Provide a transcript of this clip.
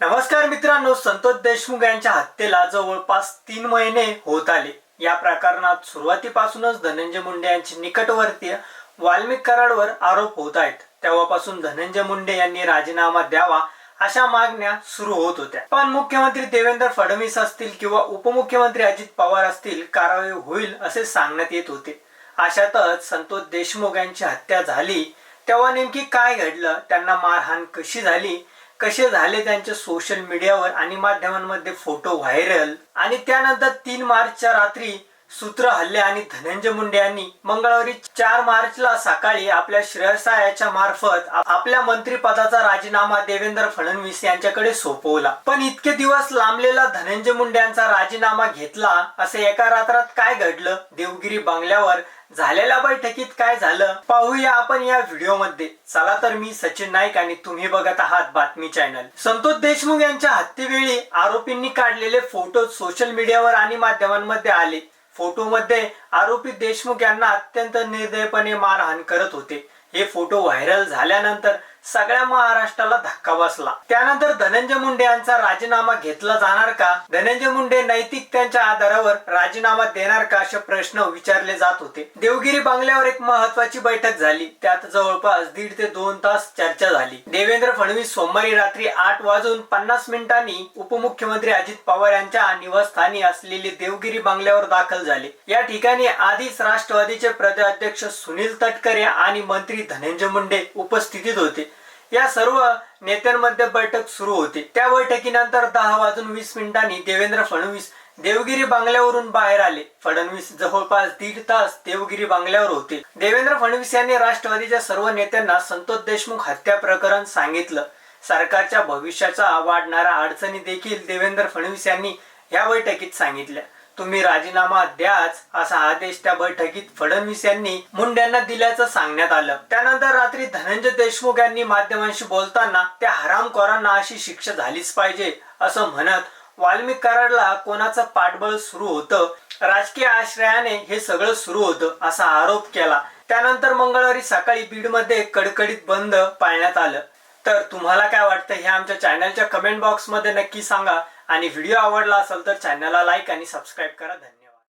नमस्कार मित्रांनो संतोष देशमुख यांच्या हत्येला जवळपास तीन महिने होत आले. या प्रकरणात सुरुवातीपासूनच धनंजय मुंडे यांचे निकटवर्तीय वाल्मिक कराडवर आरोप होत आहेत. तेव्हापासून धनंजय मुंडे यांनी राजीनामा द्यावा अशा मागण्या सुरू होत होत्या. पण मुख्यमंत्री देवेंद्र फडणवीस असतील किंवा उपमुख्यमंत्री अजित पवार असतील कारवाई होईल असे सांगण्यात येत होते. अशातच संतोष देशमुख यांची हत्या झाली. तेव्हा नेमकी काय घडलं? त्यांना मारहाण कशी झाली? कसे झाले त्यांचे सोशल मीडियावर आणि माध्यमांमध्ये फोटो व्हायरल आणि त्यानंतर तीन मार्चच्या रात्री सूत्र हल्ले आणि धनंजय मुंडे यांनी मंगळवारी चार मार्चला सकाळी आपल्या श्रेयसायाच्या मार्फत आपल्या मंत्रिपदाचा राजीनामा देवेंद्र फडणवीस यांच्याकडे सोपवला. पण इतके दिवस लांबलेला धनंजय मुंडे यांचा राजीनामा घेतला असे एका रात्रात काय घडलं? देवगिरी बंगल्यावर झालेल्या बैठकीत काय झालं? पाहूया आपण या व्हिडिओमध्ये. चला तर मी सचिन नाईक आणि तुम्ही बघत आहात बातमी चॅनल. संतोष देशमुख यांच्या हत्येवेळी आरोपींनी काढलेले फोटो सोशल मीडियावर आणि माध्यमांमध्ये आले. फोटोमध्ये आरोपी देशमुख यांना अत्यंत निर्दयपणे मारहाण करत होते. हे फोटो व्हायरल झाल्यानंतर सगळ्या महाराष्ट्राला धक्का बसला. त्यानंतर धनंजय मुंडे यांचा राजीनामा घेतला जाणार का? धनंजय मुंडे नैतिक त्यांच्या आधारावर राजीनामा देणार का असे प्रश्न विचारले जात होते. देवगिरी बंगल्यावर एक महत्वाची बैठक झाली. त्यात जवळपास दीड ते दोन तास चर्चा झाली. देवेंद्र फडणवीस सोमवारी रात्री आठ वाजून पन्नास मिनिटांनी उपमुख्यमंत्री अजित पवार यांच्या निवासस्थानी असलेले देवगिरी बंगल्यावर दाखल झाले. या ठिकाणी आधीच राष्ट्रवादीचे प्रदेशाध्यक्ष सुनील तटकरे आणि मंत्री धनंजय मुंडे उपस्थितीत होते. या सर्व नेत्यांमध्ये बैठक सुरू होती. त्या बैठकीनंतर दहा वाजून वीस मिनिटांनी देवेंद्र फडणवीस देवगिरी बांगल्यावरून बाहेर आले. फडणवीस जवळपास दीड तास देवगिरी बांगल्यावर होते. देवेंद्र फडणवीस यांनी राष्ट्रवादीच्या सर्व नेत्यांना संतोष देशमुख हत्या प्रकरण सांगितलं. सरकारच्या भविष्याचा वाढणाऱ्या अडचणी देखील देवेंद्र फडणवीस यांनी या बैठकीत सांगितल्या. तुम्ही राजीनामा द्याच असा आदेश त्या बैठकीत फडणवीस यांनी मुंड्यांना दिल्याचं सांगण्यात आलं. त्यानंतर रात्री धनंजय देशमुख यांनी माध्यमांशी बोलताना त्या हरामखोरांना अशी शिक्षा झालीच पाहिजे असं म्हणत वाल्मिक कराडला कोणाचं पाठबळ सुरू होतं राजकीय आश्रयाने हे सगळं सुरू होतं असा आरोप केला. त्यानंतर मंगळवारी सकाळी बीडमध्ये कडकडीत बंद पाळण्यात आलं. तर तुम्हाला काय वाटतं हे आमच्या चॅनलच्या कमेंट बॉक्समध्ये नक्की सांगा. आणि व्हिडिओ आवडला असेल तर चॅनलला लाईक आणि सबस्क्राईब करा. धन्यवाद.